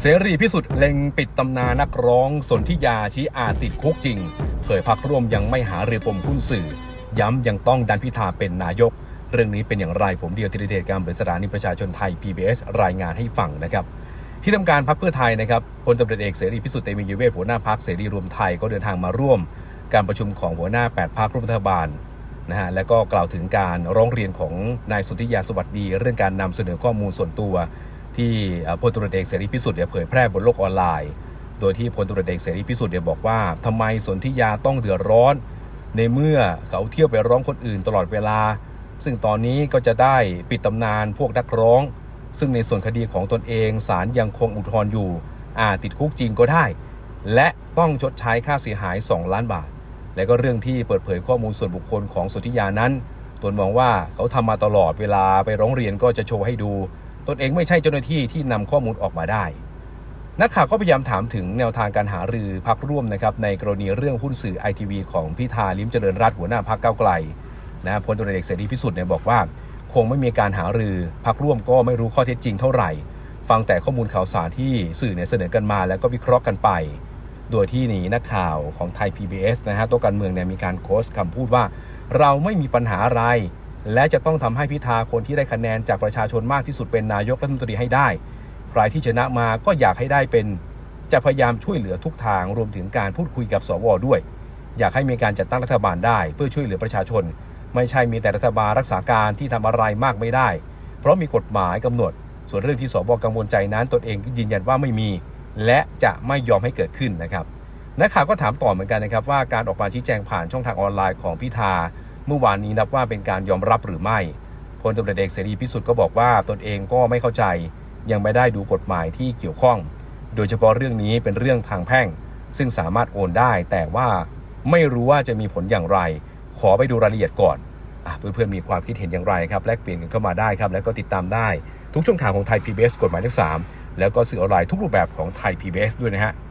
เสรีพิสุทธิ์เล็งปิดตำนานนักร้องสนธิยาชี้อาจติดคุกจริง เผยพักร่วมยังไม่หาเรือปมหุ้นสื่อ ย้ำยังต้องดันพิธาเป็นนายก เรื่องนี้เป็นอย่างไรผมเดียวธีรเดชการบริสถานีประชาชนไทย PBS รายงานให้ฟังนะครับ ที่ทำการพักเพื่อไทยนะครับพลตำรวจเอกเสรีพิสุทธิ์เตมียเวทหัวหน้าพักเสรีรวมไทยก็เดินทางมาร่วม การประชุมของหัวหน้า8พักร่วมรัฐบาลนะฮะและก็กล่าวถึงการร้องเรียนของนายสุทธิยาสวัสดี เรื่องการนำเสนอข้อมูลส่วนตัว ที่พลตำรวจเอกเสรีพิสุทธิ์เนี่ยเผยแพร่บนโลกออนไลน์ โดยที่พลตำรวจเอกเสรีพิสุทธิ์เนี่ยบอกว่าทำไมสนธิยาต้องเดือดร้อน ในเมื่อเขาเที่ยวไปร้องคนอื่นตลอดเวลา ซึ่งตอนนี้ก็จะได้ปิดตำนานพวกนักร้อง ซึ่งในส่วนคดีของตนเองศาลยังคงอุทธรณ์อยู่อาจติดคุกจริงก็ได้ และต้องชดใช้ค่าเสียหาย 2 ล้านบาท และก็เรื่องที่เปิดเผยข้อมูลส่วนบุคคลของสุทธิยานั้นตนมองว่าเขาทำมาตลอดเวลาไปร้องเรียนก็จะโชว์ให้ดู ตนเองไม่ใช่เจ้าหน้าที่ที่นำข้อมูลออกมาได้ นักข่าวก็พยายามถามถึงแนวทางการหารือพักร่วมนะครับในกรณีเรื่องหุ้นสื่อไอทีวีของพิธาลิมเจริญรัตน์หัวหน้าพักเก้าไกลนะพลตรวจเอกเสรีพิสุทธิ์เนี่ยบอกว่า คงไม่มีการหารือพักร่วมก็ไม่รู้ข้อเท็จจริงเท่าไหร่ ฟังแต่ข้อมูลข่าวสารที่สื่อเนี่ยเสนอกันมาแล้วก็วิเคราะห์กันไป โดยที่นี่นักข่าวของไทย PBS นะฮะตัวการเมืองเนี่ยมีการโค้ชคำพูดว่า เราไม่มีปัญหาอะไร และจะต้องทำให้พิธาคนที่ได้คะแนนจากประชาชนมากที่สุดเป็นนายกรัฐมนตรีให้ได้ ใครที่ชนะมาก็อยากให้ได้เป็น จะพยายามช่วยเหลือทุกทางรวมถึงการพูดคุยกับสวด้วย อยากให้มีการจัดตั้งรัฐบาลได้ เพื่อช่วยเหลือประชาชน ไม่ใช่มีแต่รัฐบาลรักษาการที่ทำอะไรมากไม่ได้ เพราะมีกฎหมายกำหนด ส่วนเรื่องที่สวกังวลใจนั้นตนเองยืนยันว่าไม่มี และจะไม่ยอมให้เกิดขึ้นนะครับนักข่าวก็ถามต่อเหมือนกันนะครับว่าการออกมาชี้แจงผ่านช่องทางออนไลน์ของพิธา เมื่อวานนี้นับว่าเป็นการยอมรับหรือไม่พลตำรวจเอกเสรีพิสุทธิ์ก็บอกว่าตนเองก็ไม่เข้าใจ ยังไม่ได้ดูกฎหมายที่เกี่ยวข้อง โดยเฉพาะเรื่องนี้เป็นเรื่องทางแพ่ง ซึ่งสามารถโอนได้ แต่ว่าไม่รู้ว่าจะมีผลอย่างไร ขอไปดูรายละเอียดก่อนอเพื่อนๆมีความคิดเห็นอย่างไรครับแลกเปลี่ยนกันเข้ามาได้ครับ แล้วก็ติดตามได้ ทุกช่องทางของไทย PBS กฎหมายเลข3แล้วก็สื่อออนไลน์ทุกรูปแบบของไทย PBS ด้วยนะฮะ